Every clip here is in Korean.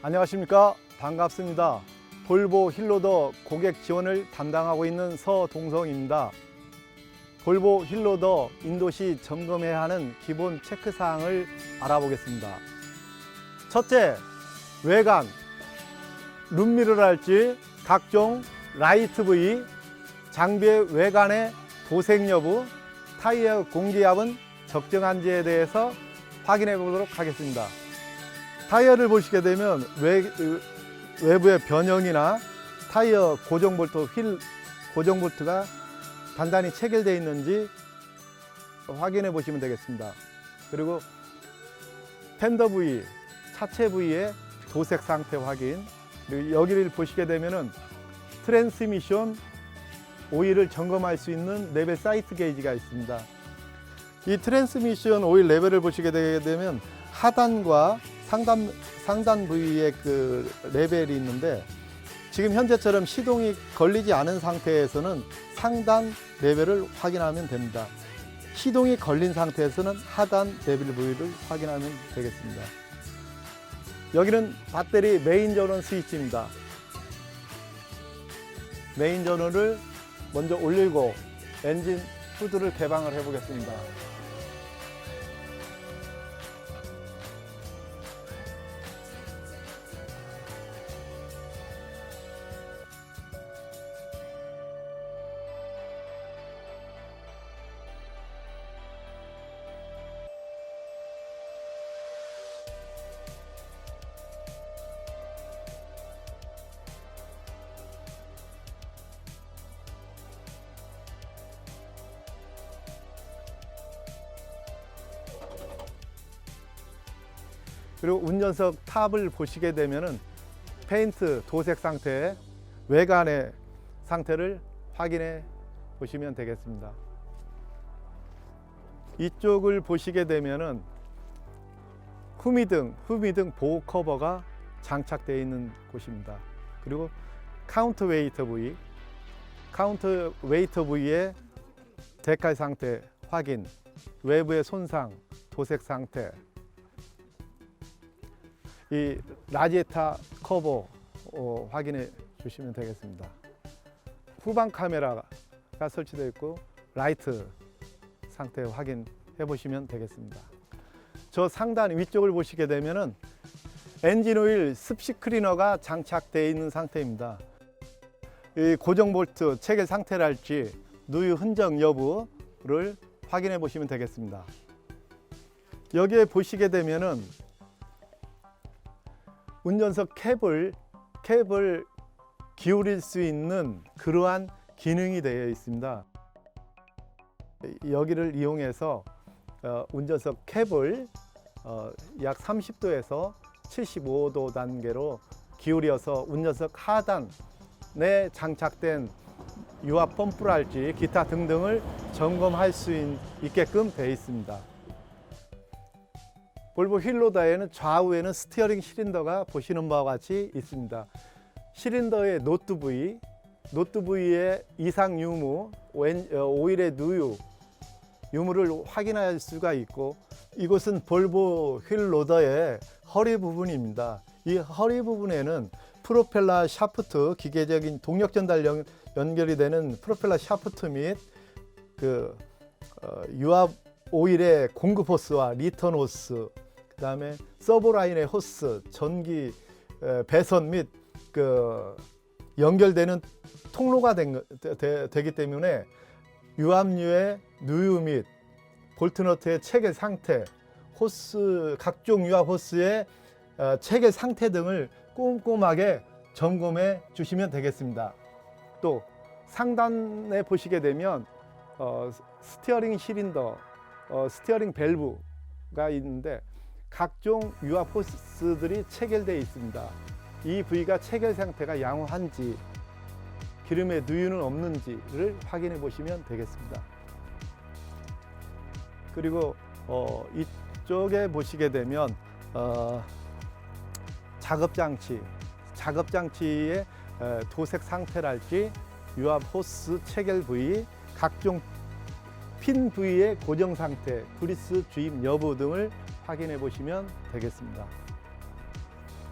안녕하십니까? 반갑습니다. 볼보 힐로더 고객 지원을 담당하고 있는 서동성입니다. 볼보 힐로더 인도시 점검해야 하는 기본 체크사항을 알아보겠습니다. 첫째 외관. 룸미러랄지 각종 라이트 부위 장비의 외관의 도색 여부 타이어 공기압은 적정한지에 대해서 확인해 보도록 하겠습니다 타이어를 보시게 되면 외, 외부의 변형이나 타이어 고정 볼트, 휠 고정 볼트가 단단히 체결되어 있는지 확인해 보시면 되겠습니다. 그리고 텐더 부위, 차체 부위의 도색 상태 확인. 그리고 여기를 보시게 되면은 트랜스미션 오일을 점검할 수 있는 레벨 사이트 게이지가 있습니다. 이 트랜스미션 오일 레벨을 보시게 되면 하단과 상단 상단 부위의 그 레벨이 있는데 지금 현재처럼 시동이 걸리지 않은 상태에서는 상단 레벨을 확인하면 됩니다. 시동이 걸린 상태에서는 하단 레벨 부위를 확인하면 되겠습니다. 여기는 배터리 메인 전원 스위치입니다. 메인 전원을 먼저 올리고 엔진 후드를 개방을 해 보겠습니다. 그리고 운전석 탑을 보시게 되면은 페인트 도색 상태, 외관의 상태를 확인해 보시면 되겠습니다. 이쪽을 보시게 되면은 후미등, 후미등 보호 커버가 장착되어 있는 곳입니다. 그리고 카운터 웨이터 부위, 카운터 웨이터 부위의 데칼 상태 확인, 외부의 손상, 도색 상태, 이 라지에타 커버 어, 확인해 주시면 되겠습니다. 후방 카메라가 설치되어 있고 라이트 상태 확인해 보시면 되겠습니다. 저 상단 위쪽을 보시게 되면은 엔진 오일 습식 클리너가 장착되어 있는 상태입니다. 이 고정 볼트 체결 상태랄지 누유 흔적 여부를 확인해 보시면 되겠습니다. 여기에 보시게 되면은 운전석 캡을 캡을 기울일 수 있는 그러한 기능이 되어 있습니다. 여기를 이용해서 어, 운전석 캡을 어, 약 30도에서 75도 단계로 기울여서 운전석 하단에 장착된 유압 펌프랄지 기타 등등을 점검할 수 있, 있게끔 되어 있습니다. 볼보 휠로더에는 좌우에는 스티어링 실린더가 보시는 바와 같이 있습니다. 실린더의 노트 부위, 노트 부위의 이상 유무, 왼- 어, 오일의 누유, 유무를 확인할 수가 있고 이곳은 볼보 휠로더의 허리 부분입니다. 이 허리 부분에는 프로펠러 샤프트, 기계적인 동력 전달 연, 연결이 되는 프로펠러 샤프트 및그 어, 유압 오일의 공급 호스와 리턴 호스, 그다음에 서버 라인의 호스, 전기 에, 배선 및 그 연결되는 통로가 된, 거- 되, 되기 때문에 유압류의 누유 및 볼트너트의 체계 상태, 호스 각종 유압 호스의 어, 체계 상태 등을 꼼꼼하게 점검해 주시면 되겠습니다. 또 상단에 보시게 되면 어, 스티어링 실린더, 어, 스티어링 밸브가 있는데 각종 유압 호스들이 체결되어 있습니다. 이 부위가 체결 상태가 양호한지 기름의 누유는 없는지를 확인해 보시면 되겠습니다. 그리고 어, 이쪽에 보시게 되면 어, 작업 장치, 작업 장치의 에, 도색 상태랄지 유압 호스 체결 부위, 각종 핀 부위의 고정 상태, 그리스 주입 여부 등을 확인해 보시면 되겠습니다.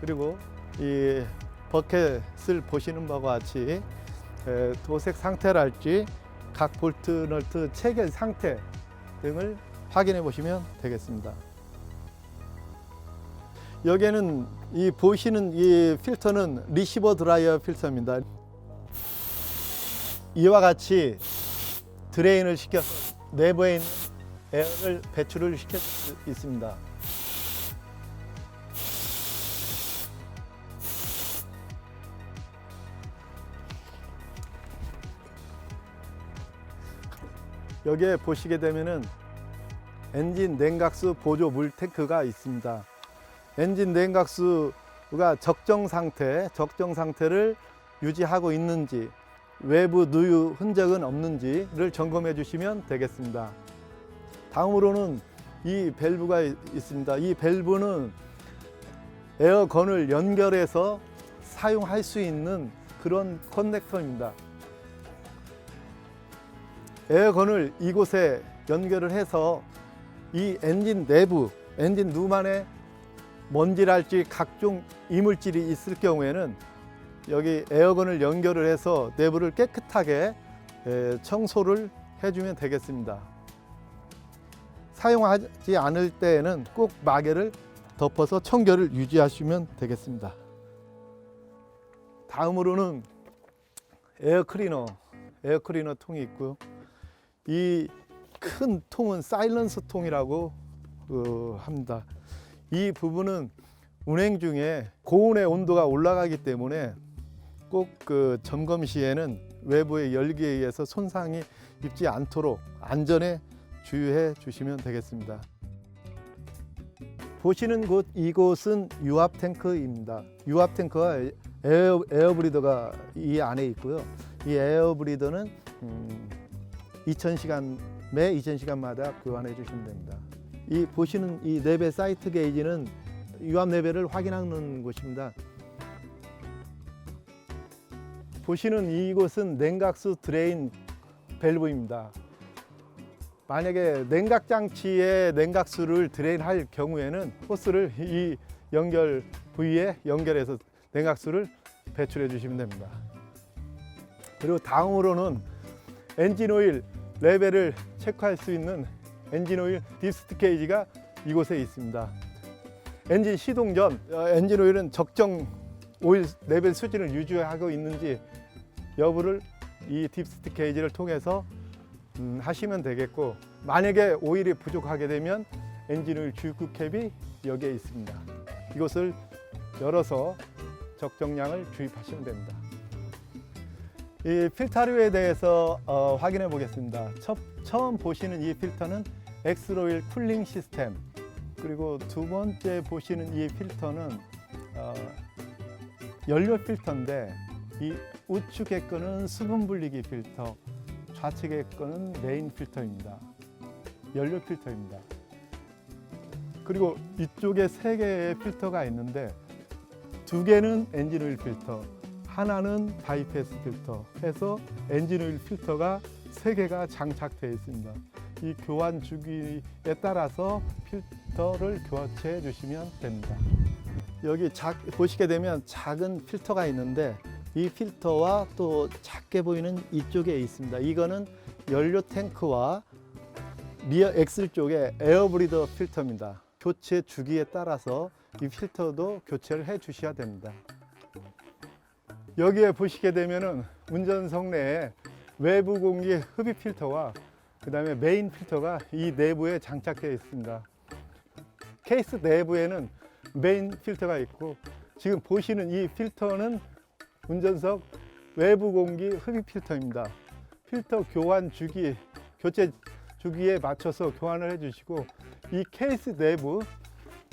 그리고 이 버켓을 보시는 바와 같이 에, 도색 상태랄지 각 볼트 널트 체결 상태 등을 확인해 보시면 되겠습니다. 여기에는 이 보시는 이 필터는 리시버 드라이어 필터입니다. 이와 같이 드레인을 시켜 내부에 있는 에어를 배출을 시켜 있습니다. 여기에 보시게 되면은 엔진 냉각수 보조 물 탱크가 있습니다. 엔진 냉각수가 적정 상태, 적정 상태를 유지하고 있는지 외부 누유 흔적은 없는지를 점검해 주시면 되겠습니다. 다음으로는 이 밸브가 있- 있습니다. 이 밸브는 에어건을 연결해서 사용할 수 있는 그런 커넥터입니다. 에어건을 이곳에 연결을 해서 이 엔진 내부, 엔진 누만에 먼지랄지 각종 이물질이 있을 경우에는 여기 에어건을 연결을 해서 내부를 깨끗하게 에, 청소를 해주면 되겠습니다. 사용하지 않을 때에는 꼭 마개를 덮어서 청결을 유지하시면 되겠습니다. 다음으로는 에어 클리너, 에어 클리너 통이 있고요. 이 큰 통은 사일런스 통이라고 어, 합니다. 이 부분은 운행 중에 고온의 온도가 올라가기 때문에 꼭 그 점검 시에는 외부의 열기에 의해서 손상이 입지 않도록 안전에 주의해 주시면 되겠습니다. 보시는 곳 이곳은 유압 탱크입니다. 유압 탱크와 에어, 에어브리더가 이 안에 있고요. 이 에어브리더는 음, 2000시간 매 2000시간마다 교환해 주시면 됩니다. 이 보시는 이 레벨 사이트 게이지는 유압 레벨을 확인하는 곳입니다. 보시는 이곳은 냉각수 드레인 밸브입니다. 만약에 냉각 장치에 냉각수를 드레인할 경우에는 호스를 이 연결 부위에 연결해서 냉각수를 배출해 주시면 됩니다. 그리고 다음으로는 엔진 오일 레벨을 체크할 수 있는 엔진 오일 디스트 게이지가 이곳에 있습니다. 엔진 시동 전 어, 엔진 오일은 적정 오일 레벨 수준을 유지하고 있는지 여부를 이 딥스트 게이지를 통해서 음, 하시면 되겠고 만약에 오일이 부족하게 되면 엔진 오일 주입구 캡이 여기에 있습니다. 이것을 열어서 적정량을 주입하시면 됩니다. 이 필터류에 대해서 어, 확인해 보겠습니다. 첫, 처음 보시는 이 필터는 엑스로일 쿨링 시스템 그리고 두 번째 보시는 이 필터는 어, 연료 필터인데 이 우측에 거는 수분 분리기 필터, 좌측에 거는 메인 필터입니다. 연료 필터입니다. 그리고 이쪽에 세 개의 필터가 있는데 두 개는 엔진 오일 필터, 하나는 바이패스 필터 해서 엔진 오일 필터가 세 개가 장착되어 있습니다. 이 교환 주기에 따라서 필터를 교체해 주시면 됩니다. 여기 작, 보시게 되면 작은 필터가 있는데 이 필터와 또 작게 보이는 이쪽에 있습니다. 이거는 연료 탱크와 리어 엑슬 쪽에 에어브리더 필터입니다. 교체 주기에 따라서 이 필터도 교체를 해 주셔야 됩니다. 여기에 보시게 되면은 운전석 내에 외부 공기 흡입 필터와 그 다음에 메인 필터가 이 내부에 장착되어 있습니다. 케이스 내부에는 메인 필터가 있고 지금 보시는 이 필터는 운전석 외부 공기 흡입 필터입니다. 필터 교환 주기, 교체 주기에 맞춰서 교환을 해주시고 이 케이스 내부,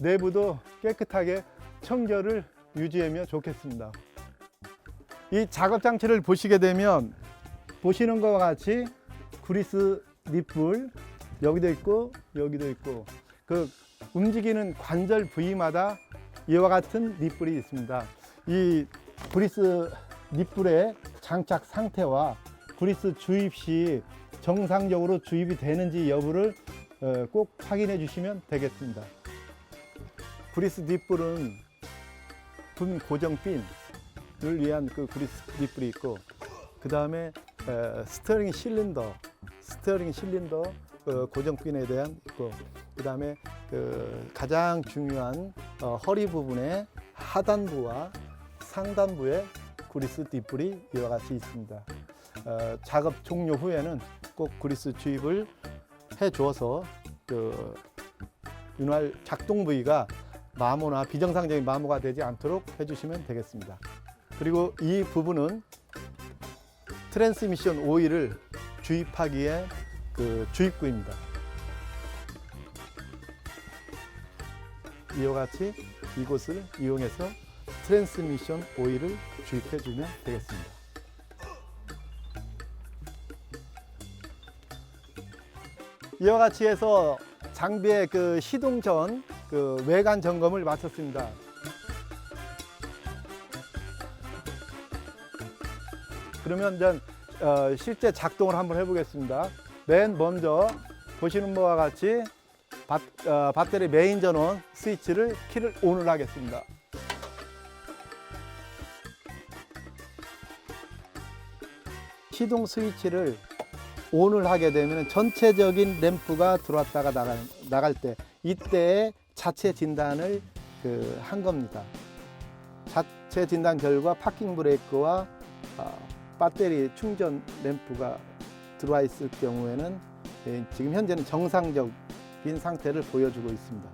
내부도 깨끗하게 청결을 유지하면 좋겠습니다. 이 작업 장치를 보시게 되면 보시는 것과 같이 그리스 니뿔 여기도 있고 여기도 있고 그 움직이는 관절 부위마다 이와 같은 니뿔이 있습니다. 이 그리스 니뿔의 장착 상태와 그리스 주입 시 정상적으로 주입이 되는지 여부를 어, 꼭 확인해 주시면 되겠습니다. 그리스 니뿔은 분 고정 핀을 위한 그 그리스 립불이 있고 그 다음에 스티어링 실린더, 스티어링 실린더 어, 고정 핀에 대한 있고 그 다음에 그 가장 중요한 어, 허리 부분의 하단부와 상단부에 그리스 뒷불이 이와 같이 있습니다. 어, 작업 종료 후에는 꼭 그리스 주입을 해 주어서 그 윤활 작동 부위가 마모나 비정상적인 마모가 되지 않도록 해주시면 되겠습니다. 그리고 이 부분은 트랜스미션 오일을 주입하기에 그 주입구입니다. 이와 같이 이곳을 이용해서 트랜스미션 오일을 주입해 주면 되겠습니다. 이와 같이 해서 장비의 그 시동 전 그 외관 점검을 마쳤습니다. 그러면 이제 어, 실제 작동을 한번 해보겠습니다. 맨 먼저 보시는 바와 같이 바, 어, 배터리 메인 전원 스위치를 키를 ON을 하겠습니다. 시동 스위치를 ON을 하게 되면 전체적인 램프가 들어왔다가 나갈, 나갈 때 이때 자체 진단을 그 한 겁니다. 자체 진단 결과 파킹 브레이크와 어, 배터리 충전 램프가 들어와 있을 경우에는 예, 지금 현재는 정상적인 상태를 보여주고 있습니다.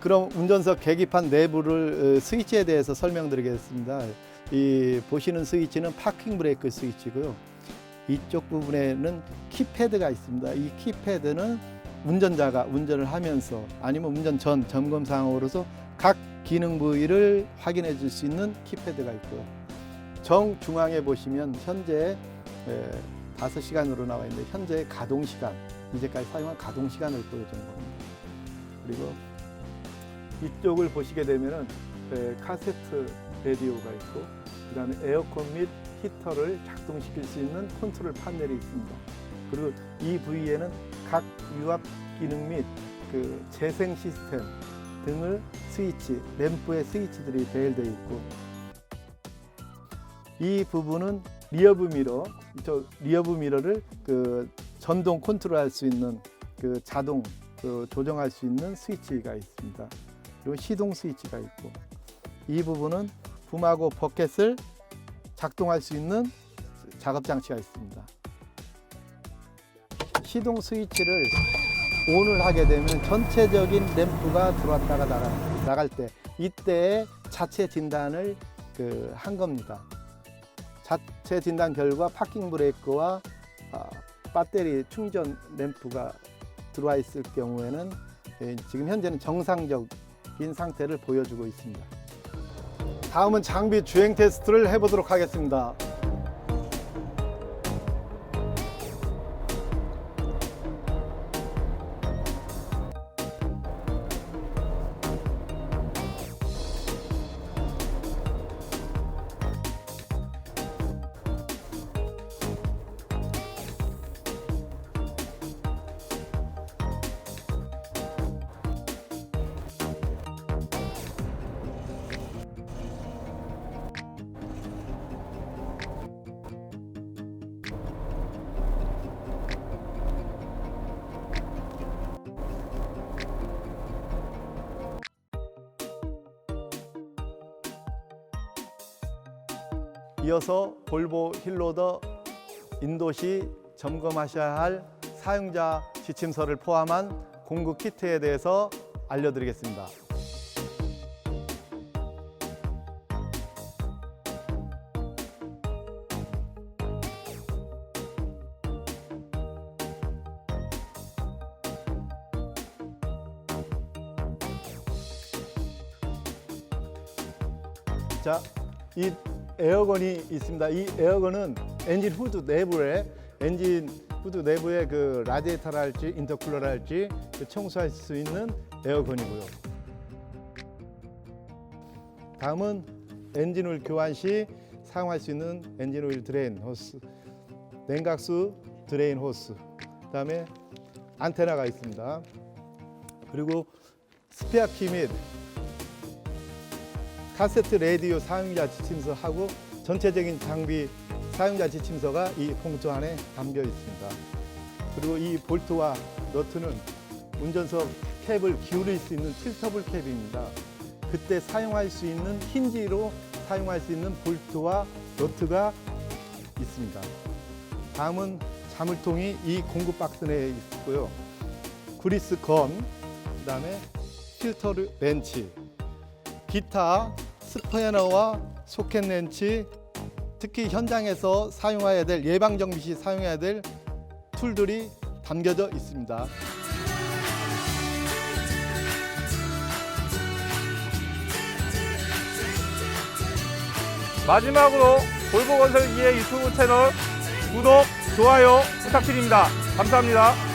그럼 운전석 계기판 내부를 어, 스위치에 대해서 설명드리겠습니다. 이 보시는 스위치는 파킹 브레이크 스위치고요. 이쪽 부분에는 키패드가 있습니다. 이 키패드는 운전자가 운전을 하면서 아니면 운전 전 점검 상으로서 각 기능 부위를 확인해 줄 수 있는 키패드가 있고요. 정 중앙에 보시면 현재 에, 5시간으로 나와 있는데 현재 가동 시간, 이제까지 사용한 가동 시간을 보여주는 겁니다. 그리고 이쪽을 보시게 되면은 에, 카세트 라디오가 있고 그다음에 에어컨 및 히터를 작동시킬 수 있는 컨트롤 파넬이 있습니다. 그리고 이 부위에는 각 유압 기능 및 그 재생 시스템 등을 스위치, 램프의 스위치들이 배열되어 있고 이 부분은 리어브 미러, 저 리어브 미러를 그 전동 컨트롤할 수 있는 그 자동 그 조정할 수 있는 스위치가 있습니다. 그리고 시동 스위치가 있고 이 부분은 붐하고 버켓을 작동할 수 있는 작업 장치가 있습니다. 시동 스위치를 ON을 하게 되면 전체적인 램프가 들어왔다가 나가, 나갈 때 이때 자체 진단을 그 한 겁니다. 자체 진단 결과 파킹 브레이크와 아, 배터리 충전 램프가 들어와 있을 경우에는 예, 지금 현재는 정상적인 상태를 보여주고 있습니다. 다음은 장비 주행 테스트를 해보도록 하겠습니다. 이어서 볼보 힐로더 인도시 점검하셔야 할 사용자 지침서를 포함한 공구 키트에 대해서 알려드리겠습니다. 자, 이 에어건이 있습니다. 이 에어건은 엔진 후드 내부에 엔진 후드 내부에 그 라디에이터랄지 인터쿨러랄지 그 청소할 수 있는 에어건이고요. 다음은 엔진 오일 교환 시 사용할 수 있는 엔진 오일 드레인 호스, 냉각수 드레인 호스, 그다음에 안테나가 있습니다. 그리고 스페어 키및 카세트 라디오 사용자 지침서하고 전체적인 장비 사용자 지침서가 이 봉투 안에 담겨 있습니다. 그리고 이 볼트와 너트는 운전석 캡을 기울일 수 있는 tiltable 캡입니다. 그때 사용할 수 있는 힌지로 사용할 수 있는 볼트와 너트가 있습니다. 다음은 자물통이 이 공급 박스 내에 있고요. 그리스 건, 그다음에 필터 렌치, 기타, 스패너와 소켓 렌치, 특히 현장에서 사용해야 될 예방 정비 시 사용해야 될 툴들이 담겨져 있습니다. 마지막으로 볼보건설기의 유튜브 채널 구독, 좋아요 부탁드립니다. 감사합니다.